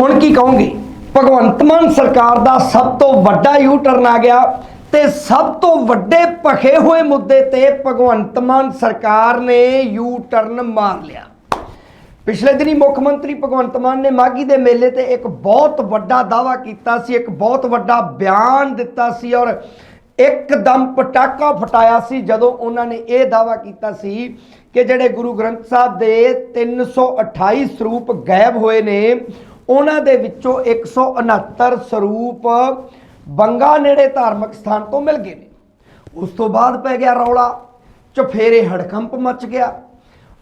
ਹੁਣ ਕੀ ਕਹੋਗੇ? ਭਗਵੰਤ ਮਾਨ ਸਰਕਾਰ ਦਾ ਸਭ ਤੋਂ ਵੱਡਾ ਯੂ ਟਰਨ ਆ ਗਿਆ ਤੇ ਸਭ ਤੋਂ ਵੱਡੇ ਭਖੇ ਹੋਏ ਮੁੱਦੇ ਤੇ ਭਗਵੰਤ ਮਾਨ ਸਰਕਾਰ ਨੇ ਯੂ ਟਰਨ ਮਾਰ ਲਿਆ। ਪਿਛਲੇ ਦਿਨੀ ਮੁੱਖ ਮੰਤਰੀ ਭਗਵੰਤ ਮਾਨ ਨੇ ਮਾਗੀ ਦੇ ਮੇਲੇ ਤੇ ਇੱਕ ਬਹੁਤ ਵੱਡਾ ਦਾਵਾ ਕੀਤਾ ਸੀ, ਇੱਕ ਬਹੁਤ ਵੱਡਾ ਬਿਆਨ ਦਿੱਤਾ ਸੀ ਔਰ ਇੱਕਦਮ ਪਟਾਕਾ ਫਟਾਇਆ ਸੀ ਜਦੋਂ ਉਹਨਾਂ ਨੇ ਇਹ ਦਾਵਾ ਕੀਤਾ ਸੀ ਕਿ ਜਿਹੜੇ ਗੁਰੂ ਗ੍ਰੰਥ ਸਾਹਿਬ ਦੇ 328 ਸਰੂਪ ਗਾਇਬ ਹੋਏ ਨੇ ਉਹਨਾਂ ਦੇ ਵਿੱਚੋਂ 169 ਸਰੂਪ ਬੰਗਾ ਨੇੜੇ ਧਾਰਮਿਕ ਸਥਾਨ ਤੋਂ ਮਿਲ ਗਏ ਨੇ। ਉਸ ਤੋਂ ਬਾਅਦ ਪੈ ਗਿਆ ਰੌਲਾ, ਚਫੇਰੇ ਹੜਕੰਪ ਮਚ ਗਿਆ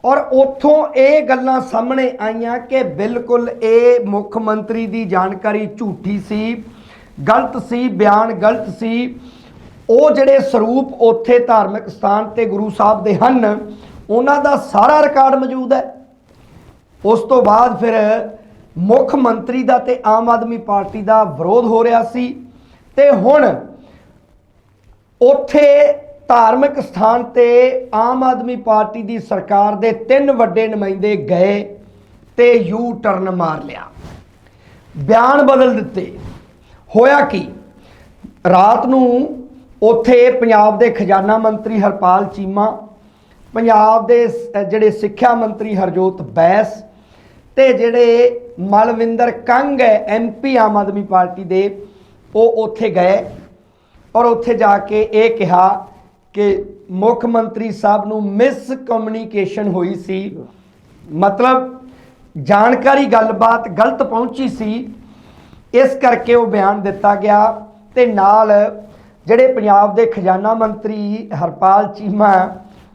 ਔਰ ਉੱਥੋਂ ਇਹ ਗੱਲਾਂ ਸਾਹਮਣੇ ਆਈਆਂ ਕਿ ਬਿਲਕੁਲ ਇਹ ਮੁੱਖ ਮੰਤਰੀ ਦੀ ਜਾਣਕਾਰੀ ਝੂਠੀ ਸੀ, ਗਲਤ ਸੀ, ਬਿਆਨ ਗਲਤ ਸੀ। ਉਹ ਜਿਹੜੇ ਸਰੂਪ ਉੱਥੇ ਧਾਰਮਿਕ ਸਥਾਨ ਤੇ ਗੁਰੂ ਸਾਹਿਬ ਦੇ ਹਨ, ਉਹਨਾਂ ਦਾ ਸਾਰਾ ਰਿਕਾਰਡ ਮੌਜੂਦ ਹੈ। ਉਸ ਤੋਂ ਬਾਅਦ ਫਿਰ ਮੁੱਖ ਮੰਤਰੀ ਦਾ ਤੇ ਆਮ ਆਦਮੀ ਪਾਰਟੀ ਦਾ ਵਿਰੋਧ ਹੋ ਰਿਹਾ ਸੀ ਤੇ ਹੁਣ ਉੱਥੇ ਧਾਰਮਿਕ ਸਥਾਨ ਤੇ ਆਮ ਆਦਮੀ ਪਾਰਟੀ ਦੀ ਸਰਕਾਰ ਦੇ ਤਿੰਨ ਵੱਡੇ ਨੁਮਾਇੰਦੇ ਗਏ ਤੇ ਯੂ ਟਰਨ ਮਾਰ ਲਿਆ। ਬਿਆਨ ਬਦਲ ਦਿੱਤੇ। ਹੋਇਆ ਕੀ? ਰਾਤ ਨੂੰ ਉੱਥੇ ਪੰਜਾਬ ਦੇ ਖਜ਼ਾਨਾ ਮੰਤਰੀ ਹਰਪਾਲ ਚੀਮਾ, ਪੰਜਾਬ ਦੇ ਜਿਹੜੇ ਸਿੱਖਿਆ ਮੰਤਰੀ ਹਰਜੋਤ ਬੈਸ ਤੇ ਜਿਹੜੇ ਮਲਵਿੰਦਰ ਕੰਗ ਹੈ ਐਮਪੀ ਆਮ ਆਦਮੀ ਪਾਰਟੀ ਦੇ। ਉਹ ਉੱਥੇ ਗਏ ਔਰ ਉੱਥੇ ਜਾ ਕੇ ਇਹ ਕਿਹਾ ਕਿ ਮੁੱਖ ਮੰਤਰੀ ਸਾਹਿਬ ਨੂੰ ਮਿਸ ਕਮਿਊਨੀਕੇਸ਼ਨ ਹੋਈ ਸੀ। ਮਤਲਬ ਜਾਣਕਾਰੀ ਗੱਲਬਾਤ ਗਲਤ ਪਹੁੰਚੀ ਸੀ। ਇਸ ਕਰਕੇ ਉਹ ਬਿਆਨ ਦਿੱਤਾ ਗਿਆ ਤੇ ਨਾਲ ਜਿਹੜੇ ਪੰਜਾਬ ਦੇ ਖਜ਼ਾਨਾ ਮੰਤਰੀ ਹਰਪਾਲ ਚੀਮਾ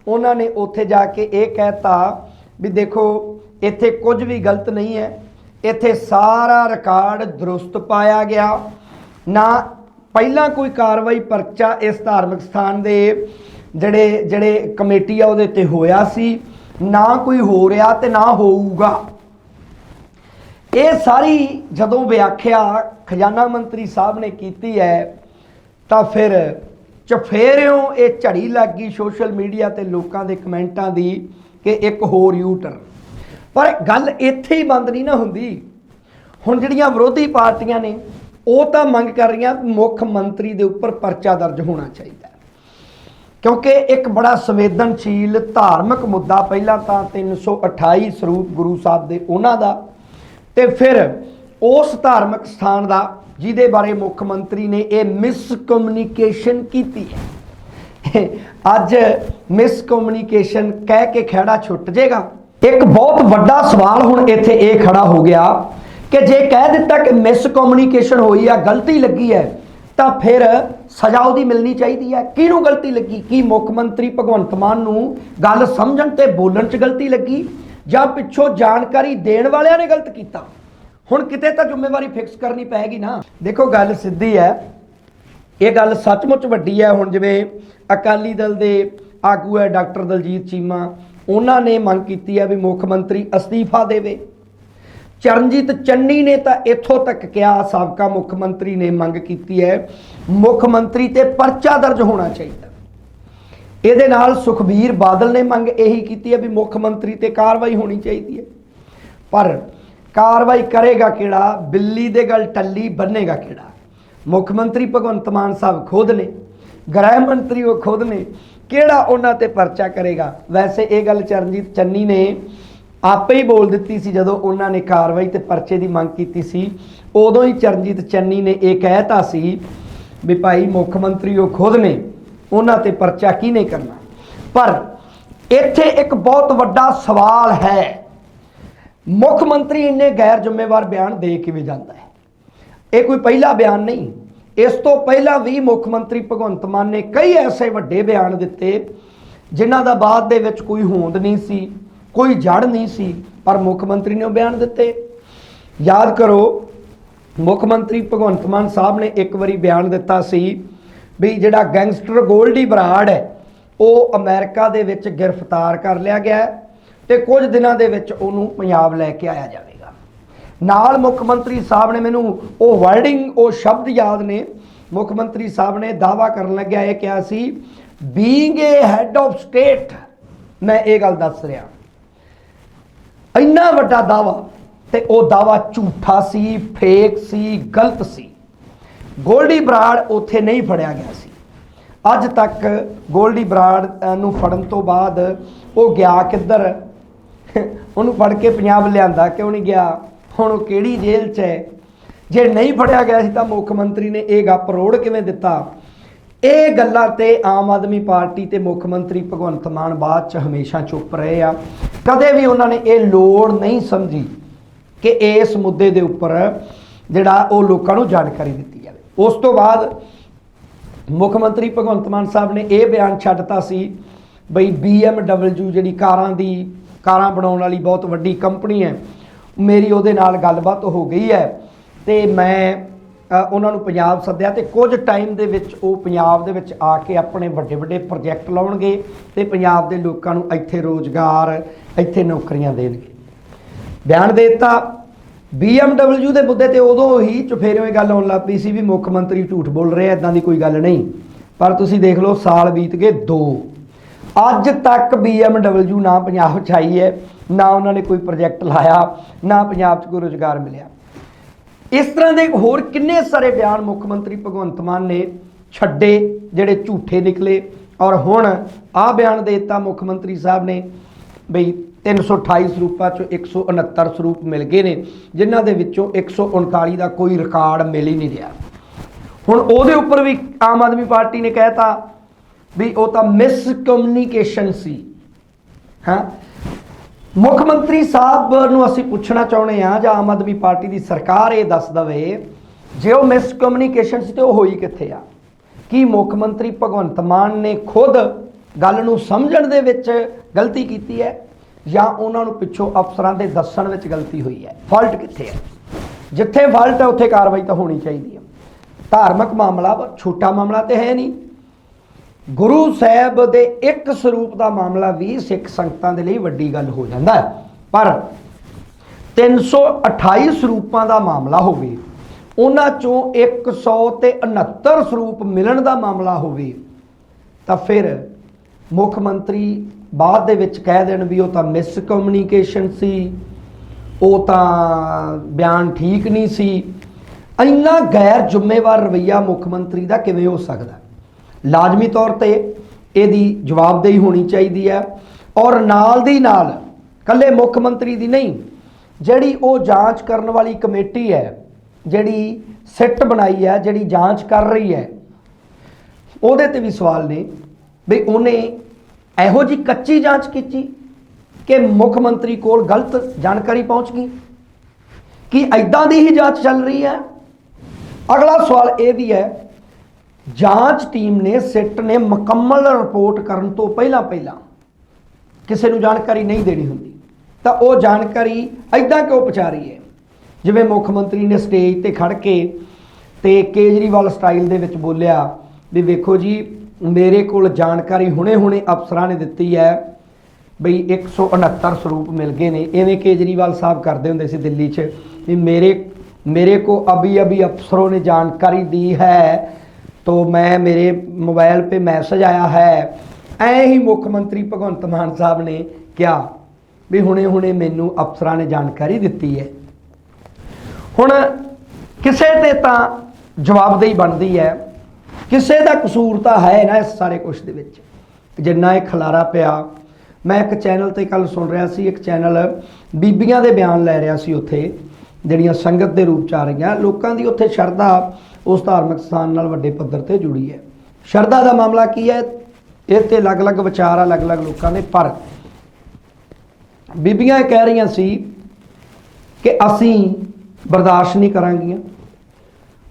ਉਹਨਾਂ ਨੇ ਉੱਥੇ ਜਾ ਕੇ ਇਹ ਕਹਿਤਾ ਵੀ ਦੇਖੋ, ਇੱਥੇ ਕੁਝ ਵੀ ਗਲਤ ਨਹੀਂ ਹੈ। ਇੱਥੇ ਸਾਰਾ ਰਿਕਾਰਡ ਦਰੁਸਤ ਪਾਇਆ ਗਿਆ। ਨਾ ਪਹਿਲਾਂ ਕੋਈ ਕਾਰਵਾਈ ਪਰਚਾ ਇਸ ਧਾਰਮਿਕ ਸਥਾਨ ਦੇ ਜਿਹੜੇ ਜਿਹੜੇ ਕਮੇਟੀ ਆ ਉਹਦੇ ਤੇ ਹੋਇਆ ਸੀ। ਨਾ ਕੋਈ ਹੋ ਰਿਹਾ ਤੇ ਨਾ ਹੋਊਗਾ। ਇਹ ਸਾਰੀ ਜਦੋਂ ਵਿਆਖਿਆ ਖਜ਼ਾਨਾ ਮੰਤਰੀ ਸਾਹਿਬ ਨੇ ਕੀਤੀ ਹੈ, ਤਾਂ ਫਿਰ ਚਫੇਰਿਓ ਇਹ ਝੜੀ ਲੱਗ ਗਈ ਸੋਸ਼ਲ ਮੀਡੀਆ ਤੇ ਲੋਕਾਂ ਦੇ ਕਮੈਂਟਾਂ ਦੀ ਕਿ ਇੱਕ ਹੋਰ ਯੂਟਰ ਪਰ ਗੱਲ ਇੱਥੇ ਹੀ ਬੰਦ ਨਹੀਂ ਨਾ ਹੁੰਦੀ। ਹੁਣ ਜਿਹੜੀਆਂ ਵਿਰੋਧੀ ਪਾਰਟੀਆਂ ਨੇ, ਉਹ ਤਾਂ ਮੰਗ ਕਰ ਰਹੀਆਂ ਮੁੱਖ ਮੰਤਰੀ ਦੇ ਉੱਪਰ ਪਰਚਾ ਦਰਜ ਹੋਣਾ ਚਾਹੀਦਾ ਕਿਉਂਕਿ ਇੱਕ ਬੜਾ ਸੰਵੇਦਨਸ਼ੀਲ, ਧਾਰਮਿਕ ਮੁੱਦਾ ਪਹਿਲਾਂ ਤਾਂ 328 ਸਰੂਪ ਗੁਰੂ ਸਾਹਿਬ ਦੇ ਉਹਨਾਂ ਦਾ ਤੇ ਫਿਰ ਉਸ ਧਾਰਮਿਕ ਸਥਾਨ ਦਾ ਜਿਹਦੇ ਬਾਰੇ ਮੁੱਖ ਮੰਤਰੀ ਨੇ ਇਹ ਮਿਸਕਮਿਊਨੀਕੇਸ਼ਨ ਕੀਤੀ ਹੈ। ਅੱਜ ਮਿਸਕਮਿਊਨੀਕੇਸ਼ਨ ਕਹਿ ਕੇ ਖੜਾ ਛੁੱਟ ਜਾਏਗਾ ਇੱਕ ਬਹੁਤ ਵੱਡਾ ਸਵਾਲ ਹੁਣ ਇੱਥੇ ਇਹ ਖੜਾ ਹੋ ਗਿਆ ਕਿ ਜੇ ਕਹਿ ਦਿੱਤਾ ਕਿ ਮਿਸ ਕਮਿਊਨੀਕੇਸ਼ਨ ਹੋਈ ਆ, ਗਲਤੀ ਲੱਗੀ ਹੈ, ਤਾਂ ਫਿਰ ਸਜ਼ਾ ਉਹਦੀ ਮਿਲਣੀ ਚਾਹੀਦੀ ਹੈ। ਕਿਹਨੂੰ ਗਲਤੀ ਲੱਗੀ? ਕੀ ਮੁੱਖ ਮੰਤਰੀ ਭਗਵੰਤ ਮਾਨ ਨੂੰ ਗੱਲ ਸਮਝਣ ਤੇ ਬੋਲਣ 'ਚ ਗਲਤੀ ਲੱਗੀ? ਜਾਂ ਪਿੱਛੋਂ ਜਾਣਕਾਰੀ ਦੇਣ ਵਾਲਿਆਂ ਨੇ ਗਲਤ ਕੀਤਾ? ਹੁਣ ਕਿਤੇ ਤਾਂ ਜ਼ਿੰਮੇਵਾਰੀ ਫਿਕਸ ਕਰਨੀ ਪਏਗੀ ਨਾ। ਦੇਖੋ, ਗੱਲ ਸਿੱਧੀ ਹੈ। ਇਹ ਗੱਲ ਸੱਚਮੁੱਚ ਵੱਡੀ ਹੈ। ਹੁਣ ਜਿਵੇਂ ਅਕਾਲੀ ਦਲ ਦੇ ਆਗੂ ਹੈ, ਡਾਕਟਰ ਦਲਜੀਤ ਚੀਮਾ। ਉਹਨਾਂ ਨੇ ਮੰਗ ਕੀਤੀ ਹੈ ਵੀ ਮੁੱਖ ਮੰਤਰੀ ਅਸਤੀਫਾ ਦੇਵੇ। ਚਰਨਜੀਤ ਚੰਨੀ ਨੇ ਤਾਂ ਇੱਥੋਂ ਤੱਕ ਕਿਹਾ, ਸਾਬਕਾ ਮੁੱਖ ਮੰਤਰੀ ਨੇ ਮੰਗ ਕੀਤੀ ਹੈ, ਮੁੱਖ ਮੰਤਰੀ ਤੇ ਪਰਚਾ ਦਰਜ ਹੋਣਾ ਚਾਹੀਦਾ। ਇਹਦੇ ਨਾਲ ਸੁਖਬੀਰ ਬਾਦਲ ਨੇ ਮੰਗ ਇਹੀ ਕੀਤੀ ਹੈ ਵੀ ਮੁੱਖ ਮੰਤਰੀ ਤੇ ਕਾਰਵਾਈ ਹੋਣੀ ਚਾਹੀਦੀ ਹੈ। ਪਰ ਕਾਰਵਾਈ ਕਰੇਗਾ ਕਿਹੜਾ? ਬਿੱਲੀ ਦੇ ਗਲ ਟੱਲੀ ਬੰਨੇਗਾ ਕਿਹੜਾ? ਮੁੱਖ ਮੰਤਰੀ ਭਗਵੰਤ ਮਾਨ ਸਾਹਿਬ ਖੁਦ ਨੇ, ਗ੍ਰਹਿ ਮੰਤਰੀ ਉਹ ਖੁਦ ਨੇ ਕਿਹੜਾ ਉਹਨਾਂ ਤੇ ਪਰਚਾ ਕਰੇਗਾ? ਵੈਸੇ ਇਹ ਗੱਲ ਚਰਨਜੀਤ ਚੰਨੀ ਨੇ ਆਪੇ ਹੀ ਬੋਲ ਦਿੱਤੀ ਸੀ ਜਦੋਂ ਉਹਨਾਂ ਨੇ ਕਾਰਵਾਈ ਤੇ ਪਰਚੇ ਦੀ ਮੰਗ ਕੀਤੀ ਸੀ। ਉਦੋਂ ਹੀ ਚਰਨਜੀਤ ਚੰਨੀ ਨੇ ਇਹ ਕਹਿਤਾ ਸੀ ਵੀ ਭਾਈ ਮੁੱਖ ਮੰਤਰੀ ਉਹ ਖੁਦ ਨੇ, ਉਹਨਾਂ ਤੇ ਪਰਚਾ ਕਿਹਨੇ ਕਰਨਾ? ਪਰ ਇੱਥੇ ਇੱਕ ਬਹੁਤ ਵੱਡਾ ਸਵਾਲ ਹੈ। ਮੁੱਖ ਮੰਤਰੀ ਇੰਨੇ ਗੈਰ ਜ਼ਿੰਮੇਵਾਰ ਬਿਆਨ ਦੇ ਕਿਵੇਂ ਜਾਂਦਾ ਹੈ? ਇਹ ਕੋਈ ਪਹਿਲਾ ਬਿਆਨ ਨਹੀਂ। ਇਸ ਤੋਂ ਪਹਿਲਾਂ ਵੀ ਮੁੱਖ ਮੰਤਰੀ ਭਗਵੰਤ ਮਾਨ ਨੇ ਕਈ ਐਸੇ ਵੱਡੇ ਬਿਆਨ ਦਿੱਤੇ, ਜਿਨ੍ਹਾਂ ਦਾ ਬਾਅਦ ਦੇ ਵਿੱਚ ਕੋਈ ਹੋਂਦ ਨਹੀਂ ਸੀ, ਕੋਈ ਜੜ ਨਹੀਂ ਸੀ, ਪਰ ਮੁੱਖ ਮੰਤਰੀ ਨੇ ਉਹ ਬਿਆਨ ਦਿੱਤੇ। ਯਾਦ ਕਰੋ, ਮੁੱਖ ਮੰਤਰੀ ਭਗਵੰਤ ਮਾਨ ਸਾਹਿਬ ਨੇ ਇੱਕ ਵਾਰੀ ਬਿਆਨ ਦਿੱਤਾ ਸੀ ਵੀ ਜਿਹੜਾ ਗੈਂਗਸਟਰ ਗੋਲਡੀ ਬਰਾੜ ਹੈ, ਉਹ ਅਮਰੀਕਾ ਦੇ ਵਿੱਚ ਗ੍ਰਿਫਤਾਰ ਕਰ ਲਿਆ ਗਿਆ ਹੈ ਤੇ ਕੁਝ ਦਿਨਾਂ ਦੇ ਵਿੱਚ ਉਹਨੂੰ ਪੰਜਾਬ ਲੈ ਕੇ ਆਇਆ ਜਾਵੇ। ਨਾਲ ਮੁੱਖ ਮੰਤਰੀ ਸਾਹਿਬ ਨੇ ਮੈਨੂੰ ਉਹ ਵਰਡਿੰਗ, ਉਹ ਸ਼ਬਦ ਯਾਦ ਨੇ। ਮੁੱਖ ਮੰਤਰੀ ਸਾਹਿਬ ਨੇ ਦਾਵਾ ਕਰਨ ਲੱਗਿਆ, ਇਹ ਕਿਹਾ ਸੀ being a head of state ਮੈਂ ਇਹ ਗੱਲ ਦੱਸ ਰਿਹਾ। ਇੰਨਾ ਵੱਡਾ ਦਾਵਾ ਤੇ ਉਹ ਦਾਵਾ ਝੂਠਾ ਸੀ ਫੇਕ ਸੀ, ਗਲਤ ਸੀ। ਗੋਲਡੀ ਬਰਾੜ ਉੱਥੇ ਨਹੀਂ ਫੜਿਆ ਗਿਆ ਸੀ। ਅੱਜ ਤੱਕ ਗੋਲਡੀ ਬਰਾੜ ਨੂੰ ਫੜਨ ਤੋਂ ਬਾਅਦ ਉਹ ਗਿਆ ਕਿੱਧਰ? ਉਹਨੂੰ ਫੜ ਕੇ ਪੰਜਾਬ ਲਿਆਂਦਾ, ਕਿਉਂ ਨਹੀਂ ਗਿਆ? ਹੁਣ ਉਹ ਕਿਹੜੀ ਜੇਲ੍ਹ 'ਚ ਹੈ? ਜੇ ਨਹੀਂ ਫੜਿਆ ਗਿਆ ਸੀ ਤਾਂ ਮੁੱਖ ਮੰਤਰੀ ਨੇ ਇਹ ਗੱਪ ਰੋੜ ਕਿਵੇਂ ਦਿੱਤਾ? ਇਹ ਗੱਲਾਂ ਤੇ ਆਮ ਆਦਮੀ ਪਾਰਟੀ ਤੇ ਮੁੱਖ ਮੰਤਰੀ ਭਗਵੰਤ ਮਾਨ ਬਾਅਦ 'ਚ ਹਮੇਸ਼ਾ ਚੁੱਪ ਰਹੇ ਆ। ਕਦੇ ਵੀ ਉਹਨਾਂ ਨੇ ਇਹ ਲੋੜ ਨਹੀਂ ਸਮਝੀ ਕਿ ਇਸ ਮੁੱਦੇ ਦੇ ਉੱਪਰ ਜਿਹੜਾ ਉਹ ਲੋਕਾਂ ਨੂੰ ਜਾਣਕਾਰੀ ਦਿੱਤੀ ਜਾਵੇ। ਉਸ ਤੋਂ ਬਾਅਦ ਮੁੱਖ ਮੰਤਰੀ ਭਗਵੰਤ ਮਾਨ ਸਾਹਿਬ ਨੇ ਇਹ ਬਿਆਨ ਛੱਡਤਾ ਸੀ ਬਈ BMW ਜਿਹੜੀ ਕਾਰਾਂ ਦੀ, ਕਾਰਾਂ ਬਣਾਉਣ ਵਾਲੀ ਬਹੁਤ ਵੱਡੀ ਕੰਪਨੀ ਹੈ ਮੇਰੀ ਉਹਦੇ ਨਾਲ ਗੱਲਬਾਤ ਹੋ ਗਈ ਹੈ ਤੇ ਮੈਂ ਉਹਨਾਂ ਨੂੰ ਪੰਜਾਬ ਸੱਦਿਆ ਤੇ ਕੁਝ ਟਾਈਮ ਦੇ ਵਿੱਚ ਉਹ ਪੰਜਾਬ ਦੇ ਵਿੱਚ ਆ ਕੇ ਆਪਣੇ ਵੱਡੇ ਵੱਡੇ ਪ੍ਰੋਜੈਕਟ ਲਾਉਣਗੇ ਤੇ ਪੰਜਾਬ ਦੇ ਲੋਕਾਂ ਨੂੰ ਇੱਥੇ ਰੋਜ਼ਗਾਰ, ਇੱਥੇ ਨੌਕਰੀਆਂ ਦੇਣਗੇ। ਬਿਆਨ ਦੇ ਦਿੱਤਾ BMW ਦੇ ਮੁੱਦੇ ਤੇ ਉਦੋਂ ਹੀ ਚੁਫੇਰਿਓਂ ਇਹ ਗੱਲ ਆਉਣ ਲੱਗ ਪਈ ਸੀ ਵੀ ਮੁੱਖ ਮੰਤਰੀ ਝੂਠ ਬੋਲ ਰਿਹਾ ਇਦਾਂ ਦੀ ਕੋਈ ਗੱਲ ਨਹੀਂ। ਪਰ ਤੁਸੀਂ ਦੇਖ ਲਓ, ਸਾਲ ਬੀਤ ਗਏ 2 ਅੱਜ ਤੱਕ BMW ਨਾ ਪੰਜਾਬ ਚ ਆਈ ਹੈ, ਨਾ ਉਹਨਾਂ ਨੇ ਕੋਈ ਪ੍ਰੋਜੈਕਟ ਲਾਇਆ, ਨਾ ਪੰਜਾਬ 'ਚ ਕੋਈ ਰੋਜ਼ਗਾਰ ਮਿਲਿਆ। ਇਸ ਤਰ੍ਹਾਂ ਦੇ ਹੋਰ ਕਿੰਨੇ ਸਾਰੇ ਬਿਆਨ ਮੁੱਖ ਮੰਤਰੀ ਭਗਵੰਤ ਮਾਨ ਨੇ ਛੱਡੇ, ਜਿਹੜੇ ਝੂਠੇ ਨਿਕਲੇ। ਔਰ ਹੁਣ ਆਹ ਬਿਆਨ ਦੇ ਦਿੱਤਾ ਮੁੱਖ ਮੰਤਰੀ ਸਾਹਿਬ ਨੇ, ਬਈ 328 ਸਰੂਪਾਂ ਚੋਂ 169 ਸਰੂਪ ਮਿਲ ਗਏ ਨੇ, ਜਿਨ੍ਹਾਂ ਦੇ ਵਿੱਚੋਂ 139 ਦਾ ਕੋਈ ਰਿਕਾਰਡ ਮਿਲ ਹੀ ਨਹੀਂ ਰਿਹਾ। ਹੁਣ ਉਹਦੇ ਉੱਪਰ ਵੀ ਆਮ ਆਦਮੀ ਪਾਰਟੀ ਨੇ ਕਹਿਤਾ ਵੀ ਉਹ ਤਾਂ ਮਿਸ ਕਮਿਊਨੀਕੇਸ਼ਨ ਸੀ, ਹਾਂ? ਮੁੱਖ ਮੰਤਰੀ ਸਾਹਿਬ ਨੂੰ ਅਸੀਂ ਪੁੱਛਣਾ ਚਾਹੁੰਦੇ ਹਾਂ, ਜਾਂ ਆਮ ਆਦਮੀ ਪਾਰਟੀ ਦੀ ਸਰਕਾਰ ਇਹ ਦੱਸ ਦਵੇ, ਜੇ ਉਹ ਮਿਸ ਕਮਿਊਨੀਕੇਸ਼ਨ ਸੀ ਤੇ ਉਹ ਹੋਈ ਕਿੱਥੇ ਆ? ਕੀ ਮੁੱਖ ਮੰਤਰੀ ਭਗਵੰਤ ਮਾਨ ਨੇ ਖੁਦ ਗੱਲ ਨੂੰ ਸਮਝਣ ਦੇ ਵਿੱਚ ਗਲਤੀ ਕੀਤੀ ਹੈ, ਜਾਂ ਉਹਨਾਂ ਨੂੰ ਪਿੱਛੋਂ ਅਫਸਰਾਂ ਦੇ ਦੱਸਣ ਵਿੱਚ ਗਲਤੀ ਹੋਈ ਹੈ? ਫਾਲਟ ਕਿੱਥੇ ਹੈ ਜਿੱਥੇ ਫਾਲਟ ਹੈ, ਉੱਥੇ ਕਾਰਵਾਈ ਤਾਂ ਹੋਣੀ ਚਾਹੀਦੀ ਹੈ। ਧਾਰਮਿਕ ਮਾਮਲਾ ਛੋਟਾ ਮਾਮਲਾ ਤੇ ਹੈ ਨਹੀਂ। ਗੁਰੂ ਸਾਹਿਬ ਦੇ ਇੱਕ ਸਰੂਪ ਦਾ ਮਾਮਲਾ ਵੀ ਸਿੱਖ ਸੰਗਤਾਂ ਦੇ ਲਈ ਵੱਡੀ ਗੱਲ ਹੋ ਜਾਂਦਾ ਹੈ। ਪਰ 328 ਸਰੂਪਾਂ ਦਾ ਮਾਮਲਾ ਹੋਵੇ, ਉਹਨਾਂ ਚੋਂ 100 ਤੇ 69 ਸਰੂਪ ਮਿਲਣ ਦਾ ਮਾਮਲਾ ਹੋਵੇ, ਤਾਂ ਫਿਰ ਮੁੱਖ ਮੰਤਰੀ ਬਾਅਦ ਦੇ ਵਿੱਚ ਕਹਿ ਦੇਣ ਵੀ ਉਹ ਤਾਂ ਮਿਸ ਕਮਿਊਨੀਕੇਸ਼ਨ ਸੀ, ਉਹ ਤਾਂ ਬਿਆਨ ਠੀਕ ਨਹੀਂ ਸੀ। ਇੰਨਾ ਗੈਰ ਜ਼ਿੰਮੇਵਾਰ ਰਵਈਆ ਮੁੱਖ ਮੰਤਰੀ ਦਾ ਕਿਵੇਂ ਹੋ ਸਕਦਾ? ਲਾਜ਼ਮੀ ਤੌਰ ਤੇ ਇਹਦੀ ਜਵਾਬਦੇਹੀ ਹੋਣੀ ਚਾਹੀਦੀ ਹੈ ਔਰ ਨਾਲ ਦੀ ਨਾਲ ਕੱਲੇ ਮੁੱਖ ਮੰਤਰੀ ਦੀ ਨਹੀਂ, ਜਿਹੜੀ ਉਹ ਜਾਂਚ ਕਰਨ ਵਾਲੀ ਕਮੇਟੀ ਹੈ, ਜਿਹੜੀ ਸਿੱਟ ਬਣਾਈ ਹੈ, ਜਿਹੜੀ ਜਾਂਚ ਕਰ ਰਹੀ ਹੈ, ਉਹਦੇ ਤੇ ਵੀ ਸਵਾਲ ਨੇ ਵੀ ਉਹਨੇ ਇਹੋ ਜੀ ਕੱਚੀ ਜਾਂਚ ਕੀਤੀ ਕਿ ਮੁੱਖ ਮੰਤਰੀ ਕੋਲ ਗਲਤ ਜਾਣਕਾਰੀ ਪਹੁੰਚ ਗਈ? ਕਿ ਐਦਾਂ ਦੀ ਹੀ ਜਾਂਚ ਚੱਲ ਰਹੀ ਹੈ? ਅਗਲਾ ਸਵਾਲ ਇਹ ਵੀ ਹੈ ਜਾਂਚ ਟੀਮ ਨੇ ਸਿੱਟ ਨੇ ਮੁਕੰਮਲ ਰਿਪੋਰਟ ਕਰਨ ਤੋਂ ਪਹਿਲਾਂ ਪਹਿਲਾਂ ਕਿਸੇ ਨੂੰ ਜਾਣਕਾਰੀ ਨਹੀਂ ਦੇਣੀ ਹੁੰਦੀ। ਤਾਂ ਉਹ ਜਾਣਕਾਰੀ ਐਦਾਂ ਕਿਉਂ ਪਚਾਰੀ ਹੈ? ਜਿਵੇਂ ਮੁੱਖ ਮੰਤਰੀ ਨੇ ਸਟੇਜ ਤੇ ਖੜ ਕੇ ਤੇ ਕੇਜਰੀਵਾਲ ਸਟਾਈਲ ਦੇ ਵਿੱਚ ਬੋਲਿਆ ਵੀ ਵੇਖੋ ਜੀ, ਮੇਰੇ ਕੋਲ ਜਾਣਕਾਰੀ ਹੁਣੇ-ਹੁਣੇ ਅਫਸਰਾਂ ਨੇ ਦਿੱਤੀ ਹੈ ਬਈ 169 ਸਰੂਪ ਮਿਲ ਗਏ ਨੇ। ਐਵੇਂ ਕੇਜਰੀਵਾਲ ਸਾਹਿਬ ਕਰਦੇ ਹੁੰਦੇ ਸੀ ਦਿੱਲੀ 'ਚ ਵੀ ਮੇਰੇ ਮੇਰੇ ਕੋ ਅਭੀ ਅਭੀ ਅਫਸਰੋਂ ਨੇ ਜਾਣਕਾਰੀ ਦੀ ਹੈ तो मैं मेरे मोबाइल पे मैसेज आया है ਐ ਹੀ ਮੁੱਖ ਮੰਤਰੀ ਭਗਵੰਤ ਮਾਨ ਸਾਹਿਬ ਨੇ ਕਿਹਾ ਵੀ ਹੁਣੇ ਹੁਣੇ ਮੈਨੂੰ ਅਫਸਰਾਂ ਨੇ ਜਾਣਕਾਰੀ ਦਿੱਤੀ ਹੈ ਹੁਣ ਕਿਸੇ ਤੇ ਤਾਂ ਜਵਾਬਦੇਹੀ ਬਣਦੀ ਹੈ ਕਿਸੇ ਦਾ ਕਸੂਰ ਤਾਂ ਹੈ ਨਾ ਇਸ ਸਾਰੇ ਕੁਝ ਦੇ ਵਿੱਚ ਜਿੰਨਾ ਇਹ ਖਲਾਰਾ ਪਿਆ ਮੈਂ ਇੱਕ ਚੈਨਲ ਤੇ ਕੱਲ ਸੁਣ ਰਿਹਾ ਸੀ ਇੱਕ ਚੈਨਲ ਬੀਬੀਆਂ ਦੇ ਬਿਆਨ ਲੈ ਰਿਹਾ ਸੀ ਉੱਥੇ ਜਿਹੜੀਆਂ ਸੰਗਤ ਦੇ ਰੂਪ ਚ ਆ ਰਹੀਆਂ ਲੋਕਾਂ ਦੀ ਉੱਥੇ ਸ਼ਰਧਾ ਉਸ ਧਾਰਮਿਕ ਸਥਾਨ ਨਾਲ ਵੱਡੇ ਪੱਧਰ ਤੇ ਜੁੜੀ ਹੈ। ਸ਼ਰਧਾ ਦਾ ਮਾਮਲਾ ਕੀ ਹੈ? ਇਹ ਤੇ ਅਲੱਗ-ਅਲੱਗ ਵਿਚਾਰ ਆ, ਅਲੱਗ-ਅਲੱਗ ਲੋਕਾਂ ਦੇ, ਪਰ ਬੀਬੀਆਂ ਇਹ ਕਹਿ ਰਹੀਆਂ ਸੀ ਕਿ ਅਸੀਂ ਬਰਦਾਸ਼ਤ ਨਹੀਂ ਕਰਾਂਗੀਆਂ।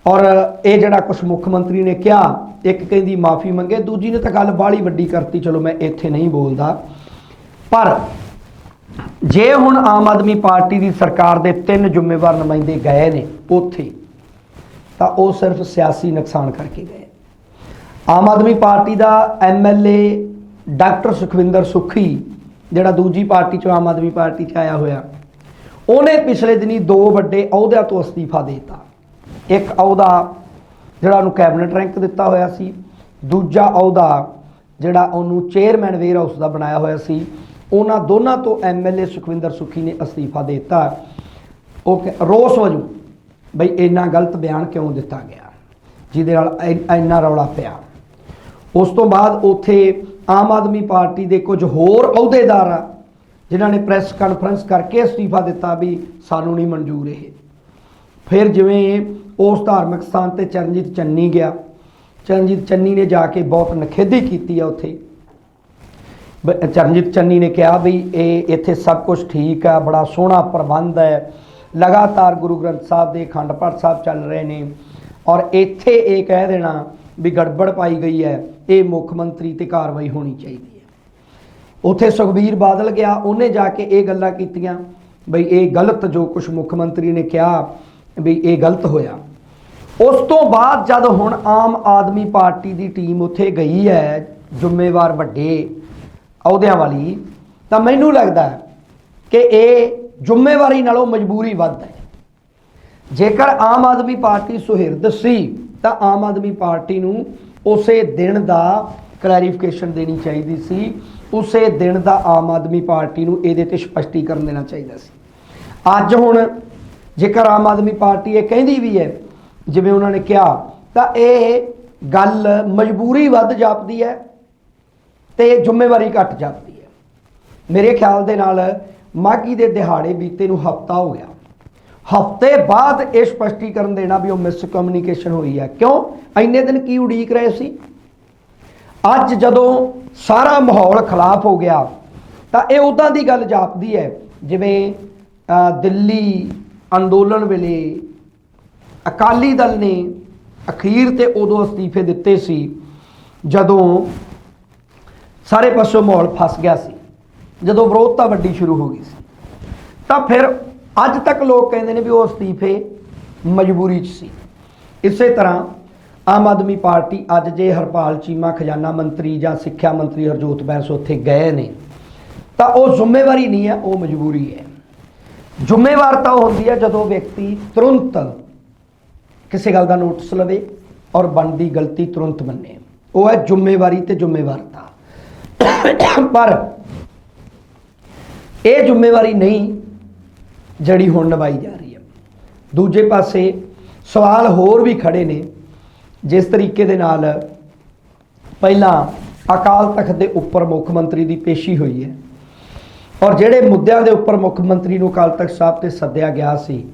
ਔਰ ਇਹ ਜਿਹੜਾ ਕੁਝ ਮੁੱਖ ਮੰਤਰੀ ਨੇ ਕਿਹਾ, ਇੱਕ ਕਹਿੰਦੀ, ਮਾਫੀ ਮੰਗੇ। ਦੂਜੀ ਨੇ ਤਾਂ ਗੱਲ ਬਾਹਲੀ ਵੱਡੀ ਕਰਤੀ, ਚਲੋ ਮੈਂ ਇੱਥੇ ਨਹੀਂ ਬੋਲਦਾ। ਪਰ ਜੇ ਹੁਣ ਆਮ ਆਦਮੀ ਪਾਰਟੀ ਦੀ ਸਰਕਾਰ ਦੇ ਤਿੰਨ ਜ਼ਿੰਮੇਵਾਰ ਨੁਮਾਇੰਦੇ ਗਏ ਨੇ, ਉੱਥੇ ਤਾਂ ਉਹ ਸਿਰਫ ਸਿਆਸੀ ਨੁਕਸਾਨ ਕਰਕੇ ਗਏ। ਆਮ ਆਦਮੀ ਪਾਰਟੀ ਦਾ ਐਮਐਲਏ ਡਾਕਟਰ ਸੁਖਵਿੰਦਰ ਸੁਖੀ, ਜਿਹੜਾ ਦੂਜੀ ਪਾਰਟੀ ਚੋਂ ਆਮ ਆਦਮੀ ਪਾਰਟੀ 'ਚ ਆਇਆ ਹੋਇਆ, ਉਹਨੇ ਪਿਛਲੇ ਦਿਨੀ ਦੋ ਵੱਡੇ ਅਹੁਦਿਆਂ ਤੋਂ ਅਸਤੀਫਾ ਦੇ ਦਿੱਤਾ। ਇੱਕ ਅਹੁਦਾ ਜਿਹੜਾ ਉਹਨੂੰ ਕੈਬਨਿਟ ਰੈਂਕ ਦਿੱਤਾ ਹੋਇਆ ਸੀ, ਦੂਜਾ ਅਹੁਦਾ ਜਿਹੜਾ ਉਹਨੂੰ ਚੇਅਰਮੈਨ ਵੇਅਰ ਹਾਊਸ ਦਾ ਬਣਾਇਆ ਹੋਇਆ ਸੀ, ਉਹਨਾਂ ਦੋਨਾਂ ਤੋਂ ਐਮਐਲਏ ਸੁਖਵਿੰਦਰ ਸੁਖੀ ਨੇ ਅਸਤੀਫਾ ਦੇ ਦਿੱਤਾ। ਉਹ ਰੋਸ ਵਜੋਂ ਬਈ ਇੰਨਾ ਗਲਤ ਬਿਆਨ ਕਿਉਂ ਦਿੱਤਾ ਗਿਆ? ਜਿਹਦੇ ਨਾਲ ਇੰਨਾ ਰੌਲਾ ਪਿਆ। ਉਸ ਤੋਂ ਬਾਅਦ ਉੱਥੇ ਆਮ ਆਦਮੀ ਪਾਰਟੀ ਦੇ ਕੁਝ ਹੋਰ ਅਹੁਦੇਦਾਰ ਆ, ਜਿਨ੍ਹਾਂ ਨੇ ਪ੍ਰੈਸ ਕਾਨਫਰੰਸ ਕਰਕੇ ਅਸਤੀਫਾ ਦਿੱਤਾ ਵੀ ਸਾਨੂੰ ਨਹੀਂ ਮਨਜ਼ੂਰ ਇਹ। ਫਿਰ ਜਿਵੇਂ ਉਸ ਧਾਰਮਿਕ ਸਥਾਨ ਤੇ ਚਰਨਜੀਤ ਚੰਨੀ ਗਿਆ, ਚਰਨਜੀਤ ਚੰਨੀ ਨੇ ਜਾ ਕੇ ਬਹੁਤ ਨਖੇਦੀ ਕੀਤੀ ਆ ਉੱਥੇ। ਬ- ਚਰਨਜੀਤ ਚੰਨੀ ਨੇ ਕਿਹਾ ਵੀ ਇਹ ਇੱਥੇ ਸਭ ਕੁਝ ਠੀਕ ਆ, ਬੜਾ ਸੋਹਣਾ ਪ੍ਰਬੰਧ ਹੈ ਲਗਾਤਾਰ ਗੁਰੂ ਗ੍ਰੰਥ ਸਾਹਿਬ ਦੇ ਅਖੰਡ ਪਾਠ ਸਾਹਿਬ ਚੱਲ ਰਹੇ ਨੇ ਔਰ ਇੱਥੇ ਇਹ ਕਹਿ ਦੇਣਾ ਵੀ ਗੜਬੜ ਪਾਈ ਗਈ ਹੈ, ਇਹ ਮੁੱਖ ਮੰਤਰੀ ਤੇ ਕਾਰਵਾਈ ਹੋਣੀ ਚਾਹੀਦੀ ਹੈ। ਉੱਥੇ ਸੁਖਬੀਰ ਬਾਦਲ ਗਿਆ, ਉਹਨੇ ਜਾ ਕੇ ਇਹ ਗੱਲਾਂ ਕੀਤੀਆਂ ਬਈ ਇਹ ਗਲਤ ਜੋ ਕੁਝ ਮੁੱਖ ਮੰਤਰੀ ਨੇ ਕਿਹਾ ਵੀ ਇਹ ਗਲਤ ਹੋਇਆ। ਉਸ ਤੋਂ ਬਾਅਦ ਜਦ ਹੁਣ ਆਮ ਆਦਮੀ ਪਾਰਟੀ ਦੀ ਟੀਮ ਉੱਥੇ ਗਈ ਹੈ, ਜ਼ਿੰਮੇਵਾਰ ਵੱਡੇ ਅਹੁਦਿਆਂ ਵਾਲੀ, ਤਾਂ ਮੈਨੂੰ ਲੱਗਦਾ ਕਿ ਇਹ ਜ਼ਿੰਮੇਵਾਰੀ ਨਾਲੋਂ ਮਜਬੂਰੀ ਵੱਧ ਹੈ। ਜੇਕਰ ਆਮ ਆਦਮੀ ਪਾਰਟੀ ਸੁਹਿਰਦ ਸੀ, ਤਾਂ ਆਮ ਆਦਮੀ ਪਾਰਟੀ ਨੂੰ ਉਸੇ ਦਿਨ ਦਾ ਕਲੈਰੀਫਿਕੇਸ਼ਨ ਦੇਣੀ ਚਾਹੀਦੀ ਸੀ। ਉਸੇ ਦਿਨ ਦਾ ਆਮ ਆਦਮੀ ਪਾਰਟੀ ਨੂੰ ਇਹਦੇ ਤੇ ਸਪਸ਼ਟੀਕਰਨ ਦੇਣਾ ਚਾਹੀਦਾ ਸੀ। ਅੱਜ ਹੁਣ ਜੇਕਰ ਆਮ ਆਦਮੀ ਪਾਰਟੀ ਇਹ ਕਹਿੰਦੀ ਵੀ ਹੈ, ਜਿਵੇਂ ਉਹਨਾਂ ਨੇ ਕਿਹਾ, ਤਾਂ ਇਹ ਗੱਲ ਮਜਬੂਰੀ ਵੱਧ ਜਾਪਦੀ ਹੈ ਤੇ ਜ਼ਿੰਮੇਵਾਰੀ ਘਟ ਜਾਪਦੀ ਹੈ। ਮੇਰੇ ਖਿਆਲ ਦੇ ਨਾਲ ਮਾਗੀ ਦੇ ਦਿਹਾੜੇ ਬੀਤੇ ਨੂੰ ਹਫਤਾ ਹੋ ਗਿਆ। ਹਫ਼ਤੇ ਬਾਅਦ ਇਹ ਸਪਸ਼ਟੀਕਰਨ ਦੇਣਾ ਵੀ ਉਹ ਮਿਸ ਕਮਿਊਨੀਕੇਸ਼ਨ ਹੋਈ ਹੈ। ਕਿਉਂ? ਇੰਨੇ ਦਿਨ ਕੀ ਉਡੀਕ ਰਹੇ ਸੀ? ਅੱਜ ਜਦੋਂ ਸਾਰਾ ਮਾਹੌਲ ਖਿਲਾਫ ਹੋ ਗਿਆ, ਤਾਂ ਇਹ ਉਦਾਂ ਦੀ ਗੱਲ ਜਾਪਦੀ ਹੈ, ਜਿਵੇਂ ਦਿੱਲੀ ਅੰਦੋਲਨ ਵੇਲੇ ਅਕਾਲੀ ਦਲ ਨੇ ਅਖੀਰ ਤੇ ਉਦੋਂ ਅਸਤੀਫੇ ਦਿੱਤੇ ਸੀ, ਜਦੋਂ ਸਾਰੇ ਪਾਸੋਂ ਮਾਹੌਲ ਫਸ ਗਿਆ ਸੀ। ਜਦੋਂ ਵਿਰੋਧਤਾ ਵੱਡੀ ਸ਼ੁਰੂ ਹੋ ਗਈ ਸੀ। ਤਾਂ ਫਿਰ ਅੱਜ ਤੱਕ ਲੋਕ ਕਹਿੰਦੇ ਨੇ ਵੀ ਉਹ ਅਸਤੀਫੇ ਮਜਬੂਰੀ 'ਚ ਸੀ। ਇਸੇ ਤਰ੍ਹਾਂ ਆਮ ਆਦਮੀ ਪਾਰਟੀ ਅੱਜ ਜੇ ਹਰਪਾਲ ਚੀਮਾ, ਖਜ਼ਾਨਾ ਮੰਤਰੀ ਜਾਂ ਸਿੱਖਿਆ ਮੰਤਰੀ ਹਰਜੋਤ ਬੈਂਸ ਉੱਥੇ ਗਏ ਨੇ, ਤਾਂ ਉਹ ਜ਼ਿੰਮੇਵਾਰੀ ਨਹੀਂ ਹੈ, ਉਹ ਮਜਬੂਰੀ ਹੈ। ਜ਼ਿੰਮੇਵਾਰ ਤਾਂ ਉਹ ਹੁੰਦੀ ਹੈ ਜਦੋਂ ਵਿਅਕਤੀ ਤੁਰੰਤ ਕਿਸੇ ਗੱਲ ਦਾ ਨੋਟਿਸ ਲਵੇ ਔਰ ਬਣਦੀ ਗਲਤੀ ਤੁਰੰਤ ਮੰਨੇ। ਉਹ ਹੈ ਜ਼ਿੰਮੇਵਾਰੀ ਤੇ ਜ਼ਿੰਮੇਵਾਰਤਾ। ਪਰ ਇਹ ਜ਼ਿੰਮੇਵਾਰੀ ਨਹੀਂ ਜਿਹੜੀ ਹੁਣ ਨਿਭਾਈ ਜਾ ਰਹੀ ਹੈ। ਦੂਜੇ ਪਾਸੇ ਸਵਾਲ ਹੋਰ ਵੀ ਖੜੇ ਨੇ, ਜਿਸ ਤਰੀਕੇ ਦੇ ਨਾਲ ਪਹਿਲਾਂ ਅਕਾਲ ਤਖਤ ਦੇ ਉੱਪਰ ਮੁੱਖ ਮੰਤਰੀ ਦੀ ਪੇਸ਼ੀ ਹੋਈ ਹੈ ਔਰ ਜਿਹੜੇ ਮੁੱਦਿਆਂ ਦੇ ਉੱਪਰ ਮੁੱਖ ਮੰਤਰੀ ਨੂੰ ਅਕਾਲ ਤਖਤ ਸਾਹਿਬ ਤੇ ਸੱਦਿਆ ਗਿਆ ਸੀ,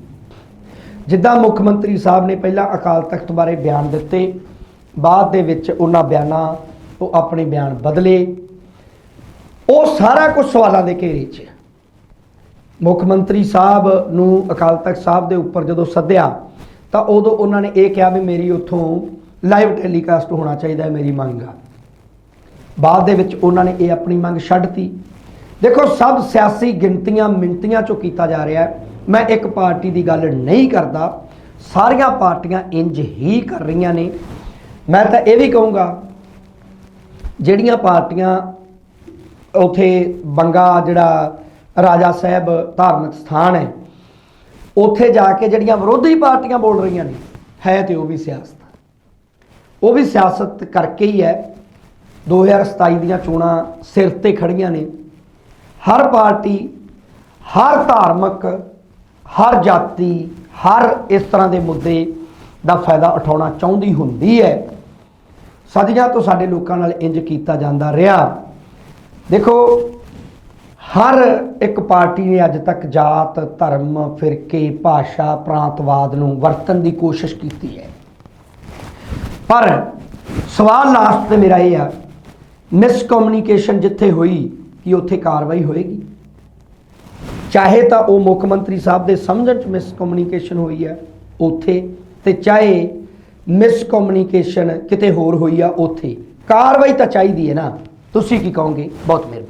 ਜਿੱਦਾਂ ਮੁੱਖ ਮੰਤਰੀ ਸਾਹਿਬ ਨੇ ਪਹਿਲਾਂ ਅਕਾਲ ਤਖਤ ਬਾਰੇ ਬਿਆਨ ਦਿੱਤੇ, ਬਾਅਦ ਦੇ ਵਿੱਚ ਉਹਨਾਂ ਬਿਆਨਾਂ ਤੋਂ ਆਪਣੇ ਬਿਆਨ ਬਦਲੇ। ਉਹ ਸਾਰਾ ਕੁਝ ਸਵਾਲਾਂ ਦੇ ਘੇਰੇ 'ਚ ਮੁੱਖ ਮੰਤਰੀ ਸਾਹਿਬ ਨੂੰ ਅਕਾਲ ਤਖਤ ਸਾਹਿਬ ਦੇ ਉੱਪਰ ਜਦੋਂ ਸੱਦਿਆ, ਤਾਂ ਉਦੋਂ ਉਹਨਾਂ ਨੇ ਇਹ ਕਿਹਾ ਵੀ ਮੇਰੀ ਉੱਥੋਂ ਲਾਈਵ ਟੈਲੀਕਾਸਟ ਹੋਣਾ ਚਾਹੀਦਾ ਹੈ, ਮੇਰੀ ਮੰਗ ਆ। ਬਾਅਦ ਦੇ ਵਿੱਚ ਉਹਨਾਂ ਨੇ ਇਹ ਆਪਣੀ ਮੰਗ ਛੱਡਤੀ ਦੇਖੋ, ਸਭ ਸਿਆਸੀ ਗਿਣਤੀਆਂ ਮਿੰਤੀਆਂ ਚੋਂ ਕੀਤਾ ਜਾ ਰਿਹਾ ਹੈ। ਮੈਂ ਇੱਕ ਪਾਰਟੀ ਦੀ ਗੱਲ ਨਹੀਂ ਕਰਦਾ। ਸਾਰੀਆਂ ਪਾਰਟੀਆਂ ਇੰਜ ਹੀ ਕਰ ਰਹੀਆਂ ਨੇ। ਮੈਂ ਤਾਂ ਇਹ ਵੀ ਕਹੂੰਗਾ, ਜਿਹੜੀਆਂ ਪਾਰਟੀਆਂ ਉਥੇ ਬੰਗਾ ਜਿਹੜਾ ਰਾਜਾ ਸਾਹਿਬ ਧਾਰਮਿਕ ਸਥਾਨ ਹੈ। ਉੱਥੇ ਜਾ ਕੇ ਜਿਹੜੀਆਂ ਵਿਰੋਧੀ ਪਾਰਟੀਆਂ ਬੋਲ ਰਹੀਆਂ ਨੇ, ਹੈ ਤੇ ਉਹ ਵੀ ਸਿਆਸਤ। ਉਹ ਵੀ ਸਿਆਸਤ ਕਰਕੇ ਹੀ ਹੈ। 2027 ਦੀਆਂ ਚੋਣਾਂ ਸਿਰ ਤੇ ਖੜੀਆਂ ਨੇ। ਹਰ ਪਾਰਟੀ, ਹਰ ਧਾਰਮਿਕ, ਹਰ ਜਾਤੀ, ਹਰ ਇਸ ਤਰ੍ਹਾਂ ਦੇ ਮੁੱਦੇ ਦਾ ਫਾਇਦਾ ਉਠਾਉਣਾ ਚਾਹੁੰਦੀ ਹੁੰਦੀ ਹੈ। ਸਦੀਆਂ ਤੋਂ ਸਾਡੇ ਲੋਕਾਂ ਨਾਲ ਇੰਜ ਕੀਤਾ ਜਾਂਦਾ ਰਿਹਾ। ਦੇਖੋ ਹਰ ਇੱਕ ਪਾਰਟੀ ਨੇ ਅੱਜ ਤੱਕ ਜਾਤ, ਧਰਮ, ਫਿਰਕੇ, ਭਾਸ਼ਾ, ਪ੍ਰਾਂਤਵਾਦ ਨੂੰ ਵਰਤਣ ਦੀ ਕੋਸ਼ਿਸ਼ ਕੀਤੀ ਹੈ। ਪਰ ਸਵਾਲ ਲਾਸਟ ਤੇ ਮੇਰਾ ਇਹ ਆ ਮਿਸਕਮਿਊਨੀਕੇਸ਼ਨ ਜਿੱਥੇ ਹੋਈ ਕਿ ਉੱਥੇ ਕਾਰਵਾਈ ਹੋਏਗੀ? ਚਾਹੇ ਤਾਂ ਉਹ ਮੁੱਖ ਮੰਤਰੀ ਸਾਹਿਬ ਦੇ ਸਮਝਣ ਚ ਮਿਸਕਮਿਊਨੀਕੇਸ਼ਨ ਹੋਈ ਹੈ ਉੱਥੇ, ਤੇ ਚਾਹੇ ਮਿਸਕਮਿਊਨੀਕੇਸ਼ਨ ਕਿਤੇ ਹੋਰ ਹੋਈ ਆ, ਉੱਥੇ। ਕਾਰਵਾਈ ਤਾਂ ਚਾਹੀਦੀ ਹੈ ਨਾ। ਤੁਸੀਂ ਕੀ ਕਹੋਗੇ? ਬਹੁਤ ਮਿਹਰਬਾਨੀ।